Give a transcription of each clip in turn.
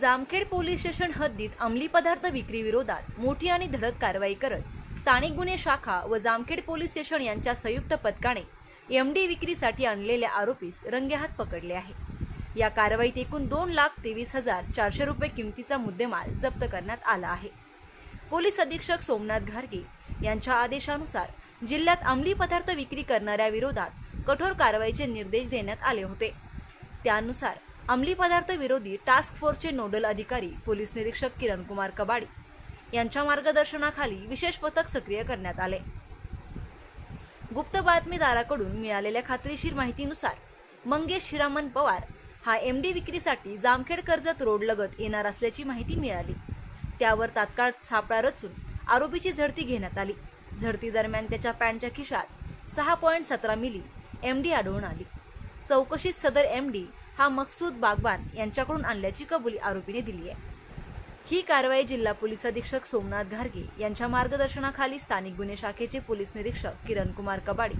Jamkhed police station हद्दीत अंमली पदार्थ विक्रीविरोधात मोठी आणि धडक कारवाई करत स्थानिक गुन्हे शाखा व जामखेड पोलीस स्टेशन यांच्या संयुक्त पथकाने एमडी विक्रीसाठी आणलेल्या आरोपीस रंगेहात पकडले आहे. या कारवाईत एकूण दोन लाख तेवीस हजार चारशे रुपये किमतीचा मुद्देमाल जप्त करण्यात आला आहे. पोलीस अधीक्षक सोमनाथ घारगे यांच्या आदेशानुसार जिल्ह्यात अंमली पदार्थ विक्री करणाऱ्या विरोधात कठोर कारवाईचे निर्देश देण्यात आले होते. त्यानुसार अंमली पदार्थ विरोधी टास्क फोर्सचे नोडल अधिकारी पोलीस निरीक्षक किरण कुमार कबाडी यांच्या मार्गदर्शनाखाली विशेष पथक सक्रिय करण्यात आले. गुप्त बातमीदाराकडून मिळालेल्या खात्रीशीर माहितीनुसार मंगेश शिरामन पवार हा एम डी विक्रीसाठी जामखेड कर्जत रोड लगत येणार असल्याची माहिती मिळाली. त्यावर तात्काळ सापळा रचून आरोपीची झडती घेण्यात आली. झडती दरम्यान त्याच्या पॅन्टच्या खिशात सहा पॉईंट सतरा मिली एम डी आढळून आली. चौकशीत सदर एम डी हा मकसूद बागवान यांच्याकडून आणल्याची कबुली आरोपीने दिली आहे. ही कारवाई जिल्हा पोलीस अधीक्षक सोमनाथ घारगे यांच्या मार्गदर्शनाखाली स्थानिक गुन्हे शाखेचे पोलीस निरीक्षक किरण कुमार कबाडी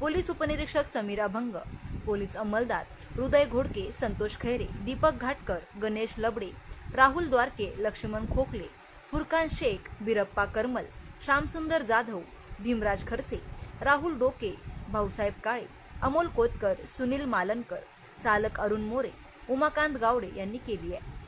पोलीस उपनिरीक्षक समीरा भंग पोलीस अंमलदार हृदय घोडके संतोष खैरे दीपक घाटकर गणेश लबडे राहुल द्वारके लक्ष्मण खोकले फुरकान शेख बिरप्पा करमल श्यामसुंदर जाधव भीमराज खरसे राहुल डोके भाऊसाहेब काळे अमोल कोतकर सुनील मालनकर चालक अरुण मोरे उमाकांत गावडे यांनी केली आहे.